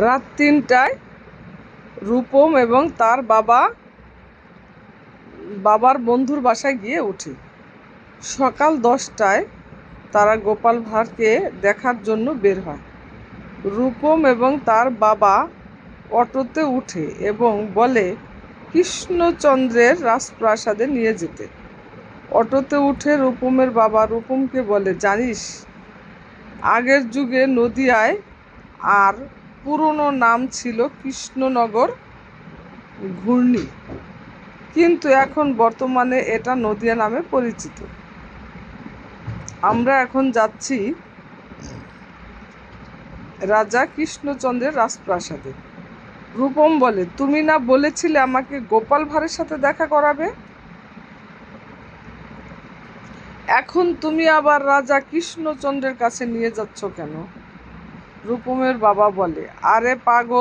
রাত তিনটায় রূপম এবং তার বাবা, বাবার বন্ধুর বাসায় গিয়ে ওঠে সকাল দশটায় তারা গোপাল ভাঁড়কে দেখার জন্য বের হয়। রূপম এবং তার বাবা অটোতে উঠে এবং বলে, কৃষ্ণচন্দ্রের রাজপ্রাসাদে নিয়ে যেতে। অটোতে উঠে রূপমের বাবা রূপমকে বলে, জানিস, আগের যুগে নদিয়ায় আর পুরনো নাম ছিল কৃষ্ণনগর ঘূর্ণি। কিন্তু এখন বর্তমানে এটা নদিয়া নামে পরিচিত। আমরা এখন যাচ্ছি রাজা কৃষ্ণচন্দ্রের রাজপ্রাসাদে। রূপম বলে, তুমি না বলেছিলে আমাকে গোপাল ভাঁড়ের সাথে দেখা করাবে? এখন তুমি আবার রাজা কৃষ্ণচন্দ্রের কাছে নিয়ে যাচ্ছ কেন? রূপমের বাবা বলে আরে পাগল